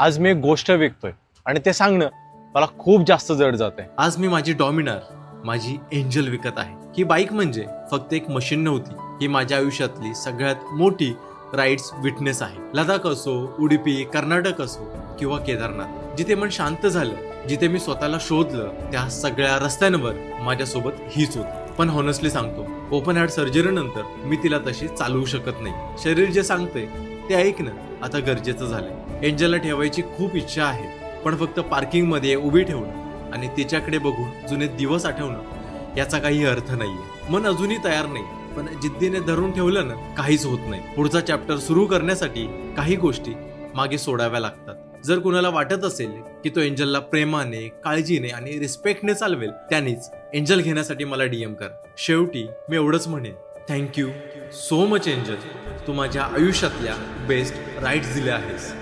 आज मी एक गोष्ट विकतोय आणि ते सांगणं मला खूप जास्त जड जात आहे आज मी माझी डॉमिनर माझी एंजल विकत आहे. ही बाईक म्हणजे फक्त एक मशीन नव्हती ही माझ्या आयुष्यातली सगळ्यात मोठी राईड्स विटनेस आहे. लडाख असो उडुपी कर्नाटक असो किंवा केदारनाथ जिथे मन शांत झालं जिथे मी स्वतःला शोधलं त्या सगळ्या रस्त्यांवर माझ्यासोबत हीच होती. पण हॉनेस्टली सांगतो ओपन हार्ट सर्जरी नंतर मी तिला तशी चालवू शकत नाही. शरीर जे सांगते ते ऐकणं आता गरजेचं झालंय. एंजलला ठेवायची खूप इच्छा आहे पण फक्त पार्किंगमध्ये उभी ठेवणं आणि तिच्याकडे बघून जुने दिवस आठवणं याचा काही अर्थ नाहीये. मन अजूनही तयार नाही पण जिद्दीने धरून ठेवलं ना काहीच होत नाही. पुढचा चॅप्टर सुरू करण्यासाठी काही गोष्टी मागे सोडाव्या लागतात. जर कुणाला वाटत असेल की तो एंजलला प्रेमाने काळजीने आणि रिस्पेक्टने चालवेल त्यानेच एंजल घेण्यासाठी मला डीएम कर. शेवटी मी एवढंच म्हणेन. Thank you so much Angel. तू माझ्या आयुष्यातल्या बेस्ट राईट्स दिल्या आहेस.